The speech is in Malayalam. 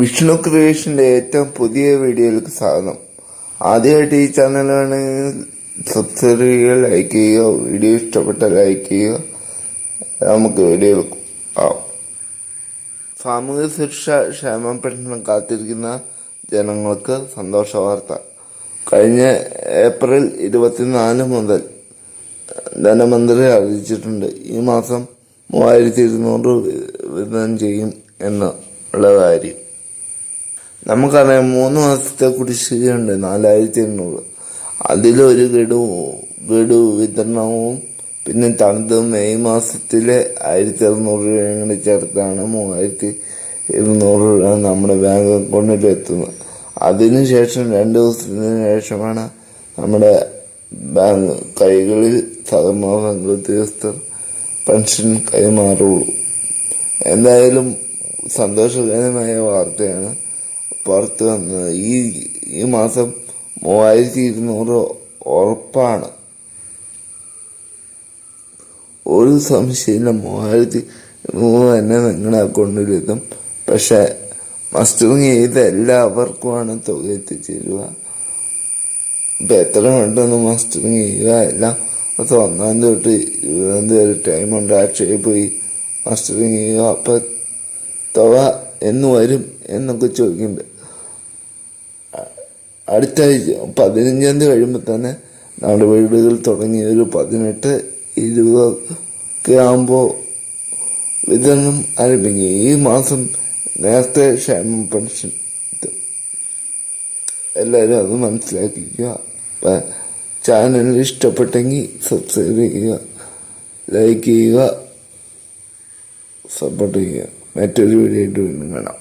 വിഷ്ണു ക്രിയേഷന്റെ ഏറ്റവും പുതിയ വീഡിയോയിലേക്ക് സ്വാഗതം. ആദ്യമായിട്ട് ഈ ചാനലാണ് സബ്സ്ക്രൈബ് ചെയ്യുക ലൈക്ക് ചെയ്യുക വീഡിയോ ഇഷ്ടപ്പെട്ട ലൈക്ക് ചെയ്യുക. നമുക്ക് വീഡിയോ സാമൂഹ്യ സുരക്ഷ ക്ഷേമ പെൻഷൻ കാത്തിരിക്കുന്ന ജനങ്ങൾക്ക് സന്തോഷ വാർത്ത. കഴിഞ്ഞ ഏപ്രിൽ ഇരുപത്തിനാല് മുതൽ ധനമന്ത്രി അറിയിച്ചിട്ടുണ്ട്. ഈ മാസം മൂവായിരത്തി ഇരുന്നൂറ് വിതരണം ചെയ്യും എന്നുള്ള കാര്യം. നമുക്കറിയാം മൂന്ന് മാസത്തെ കുടിശ്ശികയുണ്ട്. നാലായിരത്തി എണ്ണൂറ്. അതിലൊരു ഗഡു ഗഡു വിതരണവും പിന്നെ തണുത്ത് മെയ് മാസത്തിലെ ആയിരത്തി അറുന്നൂറ് രൂപയും കൂടി ചേർത്താണ് മൂവായിരത്തി ഇരുന്നൂറ് രൂപ നമ്മുടെ ബാങ്ക് അക്കൗണ്ടിൽ എത്തുന്നത്. അതിനുശേഷം രണ്ട് ദിവസത്തിന് ശേഷമാണ് നമ്മുടെ ബാങ്ക് കൈകളിൽ സഹകരണ ഉദ്യോഗസ്ഥർ പെൻഷൻ കൈമാറുള്ളൂ. എന്തായാലും സന്തോഷകരമായ വാർത്തയാണ്. പുറത്തു വന്നത് ഈ ഈ മാസം മൂവായിരത്തി ഇരുന്നൂറ് ഉറപ്പാണ്. ഒരു സംശയമില്ല മൂവായിരത്തി ഇരുന്നൂറ് തന്നെ നിങ്ങളുടെ അക്കൗണ്ടിലെത്തും പക്ഷെ മസ്റ്ററിങ് ചെയ്ത എല്ലാവർക്കുമാണ് തുക എത്തിച്ചേരുക. ഇപ്പം എത്ര വേണ്ടെന്ന് മസ്റ്ററിങ് ചെയ്യുക? എല്ലാം അത് ഒന്നാം തീയതി തൊട്ട് ഇരുപതാം തീയതി വരെ ടൈമുണ്ട് അക്ഷയ പോയി മസ്റ്ററിങ് ചെയ്യുക. അപ്പം തുക എന്ന് വരും എന്നൊക്കെ ചോദിക്കുന്നുണ്ട്. അടുത്ത പതിനഞ്ചാം തീയതി കഴിയുമ്പോൾ തന്നെ നമ്മുടെ വീടുകൾ തുടങ്ങി ഒരു പതിനെട്ട് ഇരുപതൊക്കെ ആകുമ്പോൾ വിതരണം ആരംഭിക്കും. ഈ മാസം നേരത്തെ ക്ഷേമ പെൻഷൻ. എല്ലാവരും അത് മനസ്സിലാക്കിക്കുക. ചാനൽ ഇഷ്ടപ്പെട്ടെങ്കിൽ സബ്സ്ക്രൈബ് ചെയ്യുക ലൈക്ക് ചെയ്യുക സപ്പോർട്ട് ചെയ്യുക. മറ്റൊരു വീഡിയോ ആയിട്ട് വീണ്ടും കാണാം.